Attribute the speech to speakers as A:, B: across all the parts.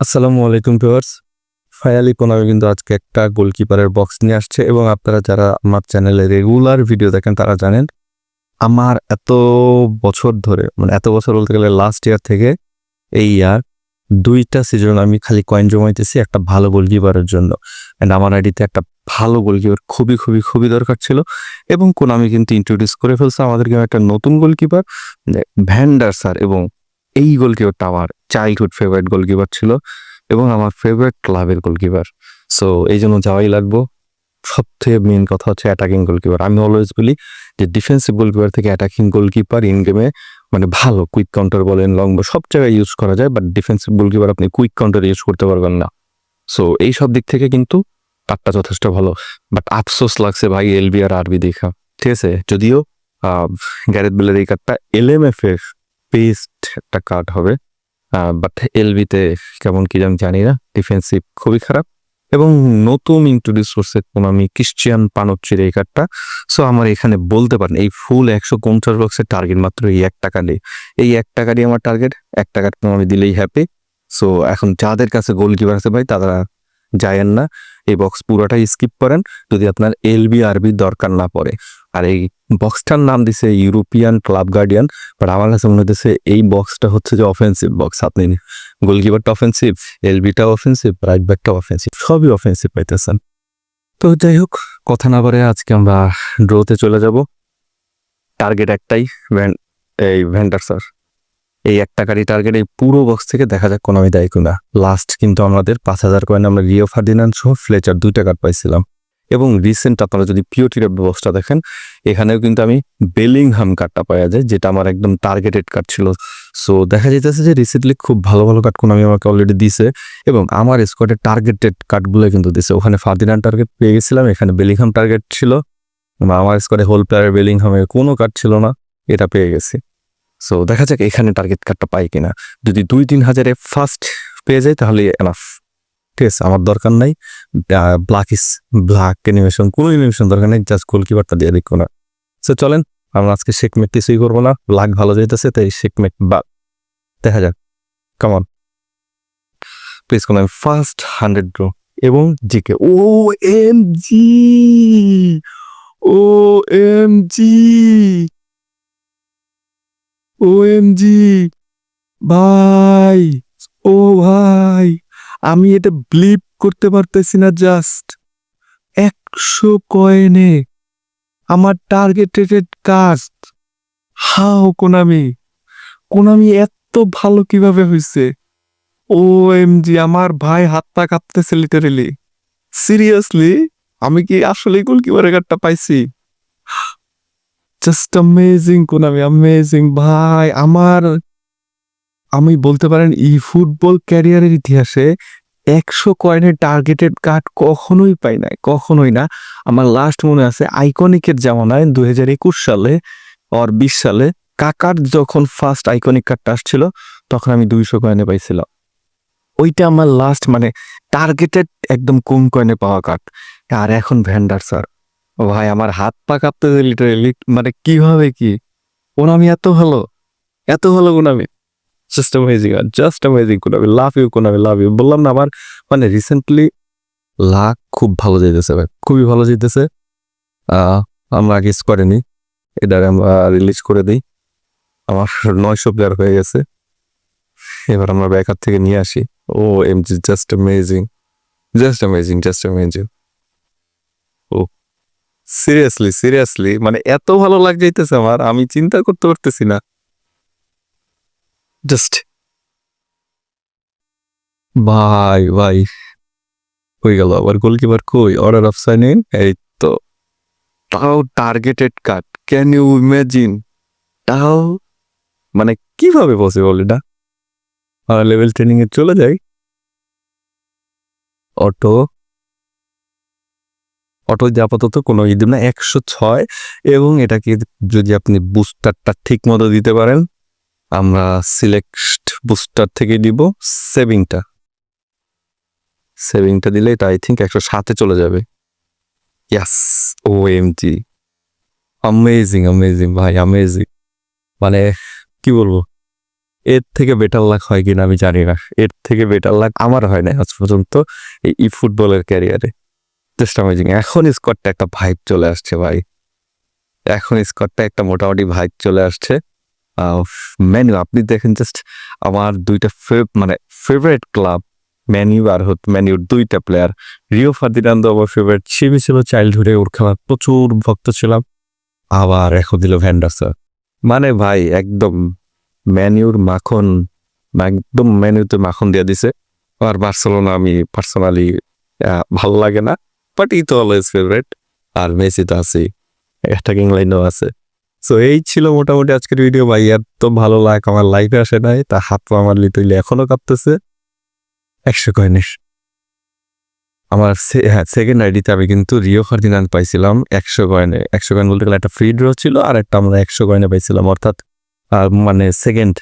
A: আসসালামু আলাইকুম viewers. ফায়ালি Konami কিন্তু আজকে একটা গোলকিপারের বক্স নিয়ে আসছে এবং আপনারা যারা আমার চ্যানেলে রেগুলার ভিডিও দেখেন তারা জানেন, আমার এত বছর ধরে মানে এত বছর বলতে গেলে লাস্ট ইয়ার থেকে এই ইয়ার দুইটা সিজন আমি খালি কয়েন জমাইতেছি একটা ভালো গোলকিপারের জন্য। অ্যান্ড আমার আইডিতে একটা ভালো গোলকিপার খুবই খুবই খুবই দরকার ছিল এবং কোনামি কিন্তু ইন্ট্রোডিউস করে ফেলছে। আমাদের গেমে একটা নতুন গোলকিপার ভ্যান্ডার স্যার এবং এই গোলকিপারটা আমার চাইল্ডহুড ফেভারিট গোলকিপার ছিল এবং আমার ফেভারিট ক্লাবের গোলকিপার সো এই জন্য যাওয়াই লাগবো। সবথেকে মেন কথা হচ্ছে অ্যাটাকিং গোলকিপার আমি অলওয়েজ বলি যে ডিফেন্সিভ গোলকিপার থেকে অ্যাটাকিং গোলকিপার ইন গেমে মানে ভালো কুইক কাউন্টার বলেন লং বল সব জায়গায় ইউজ করা যায় বাট ডিফেন্সিভ গোলকিপার আপনি কুইক কাউন্টার ইউজ করতে পারবেন না। সো এই সব দিক থেকে কিন্তু কাটটা যথেষ্ট ভালো। বাট আফসোস লাগছে ভাই এলবি আর আরবি দেখা ঠিক আছে? যদিও গ্যারেথ বেলের এই কার্ডটা এলএমএফ এর বেস্ট একটা কার্ড হবে বাট এলবিতে কেমন কি আমি জানি না ডিফেন্সিভ খুবই খারাপ এবং নতুন ইন্ট্রোডিউস করছে আমি ক্রিশ্চিয়ান পানচ্চির এই কার্ডটা সো আমার এখানে বলতে পারেন, এই ফুল একশো পঞ্চাশ বক্সের টার্গেট মাত্র এই এক টাকা নেই। এই এক টাকারই আমার টার্গেট এক টাকা আমি দিলেই হ্যাপি সো এখন যাদের কাছে গোলকিপার আছে ভাই, তারা যায়েন না। এই বক্স পুরোটাই স্কিপ করেন যদি আপনার এলবি আরবি দরকার না পড়ে। আর এই বক্সটার নাম দিছে ইউরোপিয়ান ক্লাব গার্ডিয়ান বাট আমার কাছে মনে হচ্ছে এই বক্সটা হচ্ছে যে অফেন্সিভ বক্স আপনি গোলকিপারটা অফেন্সিভ এলবিটা অফেন্সিভ রাইট ব্যাকটা অফেন্সিভ সবই অফেন্সিভ পাইতেছেন। তো যাই হোক, কথা না বারে আজকে আমরা ড্রোতে চলে যাব। টার্গেট একটাই ভ্যান এই ভ্যান্ডার স্যার এই এক টাকারই টার্গেট এই পুরো বক্স থেকে দেখা যাক কোনো আমি দেয় কিনা। লাস্ট কিন্তু আমাদের পাঁচ হাজার কয়েন আমরা রিও ফার্ডিনান্ড সহ ফ্লেচার দুই টাকার পাইছিলাম। এবং রিসেন্ট আপনারা যদি পিওটির বক্সটা দেখেন, এখানেও কিন্তু আমি বেলিংহাম কার্ডটা পাওয়া যায়, যেটা আমার একদম টার্গেটেড কার্ড ছিল। সো দেখা যাইতেছে যে রিসেন্টলি খুব ভালো ভালো কার্ড কোন আমি আমাকে অলরেডি দিছে, এবং আমার স্কোয়াডের টার্গেটেড কার্ডগুলো কিন্তু দিছে। ওখানে ফার্দিনান্ড টার্গেট পেয়ে গেছিলাম, এখানে বেলিংহাম টার্গেট ছিল। আমার স্কোয়াডে হোল প্লেয়ার বেলিংহামের কোনো কার্ড ছিল না, এটা পেয়ে গেছি। সো দেখা যাক এখানে টার্গেট কার্ডটা পাই কিনা। যদি দুই তিন হাজারে ফার্স্ট পেয়ে যায় তাহলে এনাফ ঠিক আছে, আমার দরকার নাই। ব্ল্যাক ইস ব্ল্যাক অ্যানিমেশন কোনো অ্যানিমেশন দরকার নেই জাস্ট গোলকিপারটা দিয়ে দেখো না সো চলেন, আমরা আজকে শেকমেট কিছুই করব না। ব্ল্যাক ভালো যাইতেছে, তাই শেকমেট বা দেখা যাক। কেমন প্লিজ কোন ফার্স্ট হান্ড্রেড ড্র এবং GK. O, M G! O, M G! ও জি ভাই, ও ভাই, আমি এটা ব্লিপ করতে পারতেছি না জাস্ট একশো কয়েনে আমার targeted cast how, Konami. Konami এত ভালো কীভাবে হয়েছে ও এম জি আমার ভাই হাত পা কাঁপতেছে লিটারেলি সিরিয়াসলি আমি কি আসলে গোলকিপারের কার্ডটা পাইছি? জাস্ট অ্যামেজিং কোনামি অ্যামেজিং ভাই, আমার, আমি বলতে পারেন ই ফুটবল ক্যারিয়ারের ইতিহাসে একশো কয়েনের টার্গেটেড কার্ড কখনোই পাই নাই, কখনোই না। আমার লাস্ট মনে আছে আইকনিকের জামানায় দুই হাজার একুশ সালে আর বিশ সালে কাকার যখন ফার্স্ট আইকনিক কার্ডটা আসছিল, তখন আমি দুইশো কয়েনে পাইছিলাম। ওইটা আমার লাস্ট মানে টার্গেটেড একদম কম কয়েনে পাওয়া কার্ড আর এখন ভ্যান্ডার স্যার ভাই আমার হাত পা কাঁপতে লিটারেলি মানে কীভাবে কি? ওনামি এত ভালো। এত ভালো Konami just amazing just amazing Konami love you Konami love you বললাম না আমার মানে রিসেন্টলি লাখ খুব ভালো যাইতেছে ভাই খুবই ভালো যাইতেছে। আহ, আমরা আগে করেনি এটা আমরা রিলিজ করে দিই। আমার নয়শো প্লেয়ার হয়ে গেছে। এবার আমরা ব্যাকআপ থেকে নিয়ে আসি। O M just amazing just amazing just amazing seriously seriously মানে এত ভালো লাগ যাইতেছে আমার, আমি চিন্তা করতে পারতেছি না। জাস্ট ভাই ভাই, হয়ে গেল আবার গোলকিপার কই? অর্ডার অফ সাইন ইন এই তো। তাও targeted cut can you imagine তাও মানে কীভাবে পসিবল এটা? লেভেল ট্রেনিং এ চলে যাই। অটো। অটো যে আপাতত কোনো ই না, একশো ছয়। এবং এটাকে যদি আপনি বুস্টারটা ঠিক মতো দিতে পারেন, আমরা সিলেক্ট বুস্টার থেকে দিব সেভিংটা। সেভিংটা দিলে এটা আই থিঙ্ক একশো সাতে চলে যাবে। Yes O M G amazing amazing ভাই, অ্যামেজিং। মানে কি বলব? এর থেকে বেটার লাক হয় কিনা আমি জানি না। এর থেকে বেটার লাক আমার হয় না আজ পর্যন্ত এই ফুটবলের ক্যারিয়ারে জাস্ট অ্যামেজিং এখন স্কোয়াডটা একটা ভাইব চলে আসছে ভাই। এখন স্কোয়াডটা একটা মোটামুটি ভাইব চলে আসছে। মেনু আপনি দেখেন জাস্ট আমার দুইটা মানে ফেভারিট ক্লাব ম্যানিউ আর হত ম্যানিউর দুইটা প্লেয়ার রিও ফার্দিনান্দো আমার ফেভারিট সিবি ছিল চাইল্ডহুডে ওর খেলার প্রচুর ভক্ত ছিলাম। আবার এখন দিল ভ্যান্ডার্সার মানে ভাই, একদম ম্যানিউর মাখন, একদম ম্যানিউতে মাখন দিয়ে দিছে। আর বার্সেলোনা আমি পার্সোনালি ভালো লাগে না। বাট ই তো অলওয়েজ ফেভারিট আর মেসি তো আছেই। অ্যাটাকিং লাইনও আছে। সো এই ছিল মোটামুটি আজকের ভিডিও ভাই এত তো ভালো লাগ, আমার লাইফে আসে নাই। তা হাত পা আমার লিটুইলে এখনও কাঁপতেছে। একশো কয়েনিস আমার হ্যাঁ সেকেন্ড আইডিতে আমি কিন্তু রিও ফার্দিনান্দ পাইছিলাম একশো কয়েনে একশো কয়েন বলতে গেলে একটা ফ্রি ড্র ছিল, আর একটা আমরা একশো কয়েনে পাইছিলাম, অর্থাৎ মানে সেকেন্ড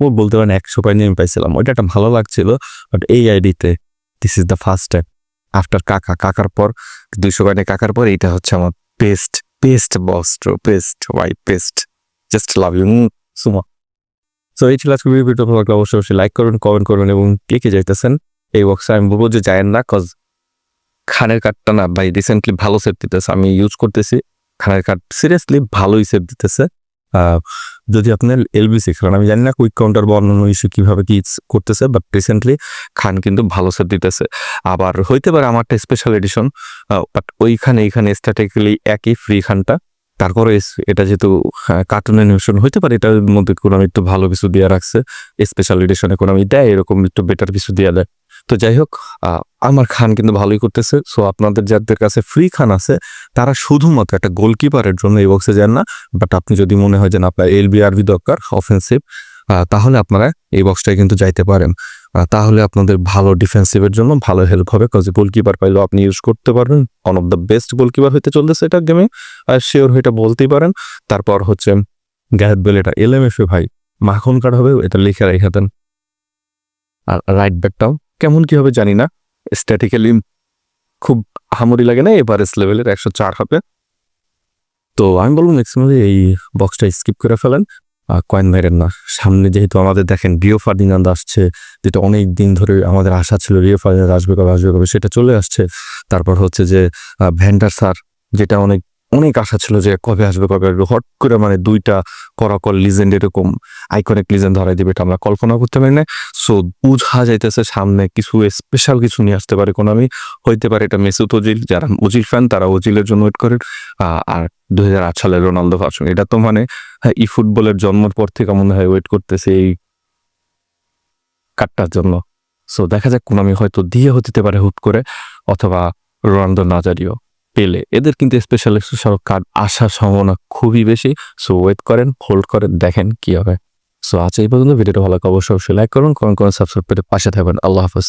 A: ও বলতে পারেন একশো কয়েনে আমি পাইছিলাম। ওইটা একটা ভালো লাগছিল বাট এই আইডিতে this is the first time after Kaka, কাকার পর, দুইশো কয়েনে কাকার পর, এইটা হচ্ছে আমার বেস্ট বেস্ট বস ট্রো বেস্ট ওয়াই বেস্ট জাস্ট লাভ ইউ সুমা। সো এই ছিল আজকে ভিডিও ভালো লাগলে অবশ্যই অবশ্যই লাইক করবেন কমেন্ট করবেন এবং কে কে যাইতেছেন, এই বক্সে আমি বলব যে যায়েন না কজ খানের কাঠটা না ভাই রিসেন্টলি ভালো সেট দিতেছে, আমি ইউজ করতেছি। খানের কাঠ সিরিয়াসলি ভালোই সেট দিতেছে। যদি আপনার এলবিসি, কারণ আমি জানি না কুইক কাউন্টার বা অন্যান্য ইস্যু কীভাবে কী করতেছে বাট রিসেন্টলি খান কিন্তু ভালো সেট দিতেছে। আবার হইতে পারে আমারটা স্পেশাল এডিশন বাট ওইখানে এইখানে স্ট্র্যাটেজিক্যালি একই ফ্রি খানটা। তারপরে এটা যেহেতু কার্টুন অ্যানিমেশন হইতে পারে, এটার মধ্যে কোনো একটু ভালো কিছু দিয়ে রাখছে। স্পেশাল এডিশনে কোনো আমি দেয়, এরকম একটু বেটার কিছু দিয়ে দেয়। তো যাই হোক আমার খান কিন্তু ভালোই করতেছে। সো আপনাদের যাদের কাছে ফ্রি খান আছে, তারা শুধুমাত্র একটা গোলকিপারের জন্য এই বক্সে যান না। বাট আপনি যদি মনে হয় যে আপনার এলবি আরবি দরকার অফেন্সিভ তাহলে আপনারা এই বক্সটায় কিন্তু যাইতে পারেন। তাহলে আপনাদের ভালো ডিফেন্সিভের জন্য ভালো হেল্প হবে। কজ গোলকিপার পাইলেও আপনি ইউজ করতে পারবেন। One of the best goalkeeper হইতে চলতেছে এটা গেমে আর শিওর হইটা বলতেই পারেন। তারপর হচ্ছে গ্যারেথ বেল এটা এল এম এফ এ ভাই। মাখন কার্ড হবে, এটা লিখে রেখে দেন। আর রাইট ব্যাকটাও কেমন কি হবে জানি না। স্ট্যাটিক্যালি খুব হামরি লাগে না এভারেজ লেভেলের একশো চার হবে। তো আমি বলব ম্যাক্সিমাম এই বক্সটা স্কিপ করে ফেলেন। কয়েন মেরেন না। সামনে যেহেতু আমাদের দেখেন রিও ফার্দিনান্দ আসছে, যেটা অনেক দিন ধরে আমাদের আশা ছিল রিও ফার্দিনান্দ আসবে কবে আসবে কবে, সেটা চলে আসছে। তারপর হচ্ছে যে ভ্যান্ডার স্যার যেটা অনেক অনেক আশা ছিল যে কবে আসবে কবে আসবে। হট করে মানে দুইটা করাকল লিজেন্ড এরকম আইকনিক লিজেন্ড ধরাই দিবে এটা আমরা কল্পনা করতে পারি না সো বুঝা যাইতেছে সামনে কিছু স্পেশাল কিছু নিয়ে আসতে পারে কোন আমি হইতে পারে এটা মেসুত ওজিল যারা ওজিল ফ্যান তারা ওজিলের জন্য ওয়েট করেন। আর দু হাজার আট সালের রোনালদো ভার্সন এটা তো মানে হ্যাঁ, ই ফুটবলের জন্মের পর থেকে মনে হয় ওয়েট করতেছে এই কার্ডটার জন্য। সো দেখা যাক কোন আমি হয়তো দিয়ে হতে পারে হুট করে অথবা রোনালদো নাজারিও পেলে এদের কিন্তু স্পেশাল সড়ক কার্ড আসার সম্ভাবনা খুবই বেশি। সো ওয়েট করেন হোল্ড করেন, দেখেন কি হবে। সো আজ এই পর্যন্ত ভিডিওটা ভালো অবশ্যই লাইক করুন কমেন্ট করুন সাবস্ক্রাইব করে পাশে থাকবেন। আল্লাহ হাফেজ।